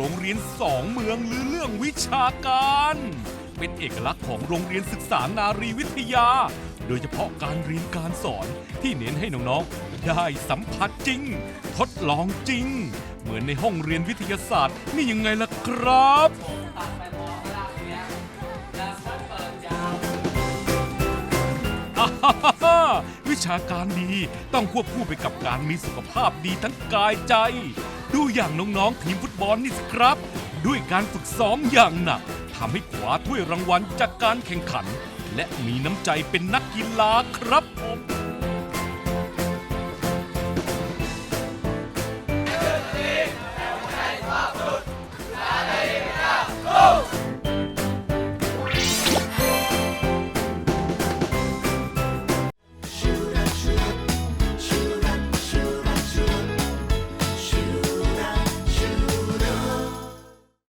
รงเรียนสองเมืองหรือเรื่องวิชาการ เป็นเอกลักษณ์ของโรงเรียนศึกษานารีวิทยา โดยเฉพาะการเรียนการสอนที่เน้นให้น้องๆได้สัมผัสจริง ทดลองจริง เหมือนในห้องเรียนวิทยาศาสตร์นี่ยังไงล่ะครับวิชาการดีต้องควบคู่ไปกับการมีสุขภาพดีทั้งกายใจ ดูอย่างน้องๆทีมฟุตบอลนี่สิครับ ด้วยการฝึกซ้อมอย่างหนักทำให้ขวาถ้วยรางวัลจากการแข่งขัน และมีน้ำใจเป็นนักกีฬาครับผม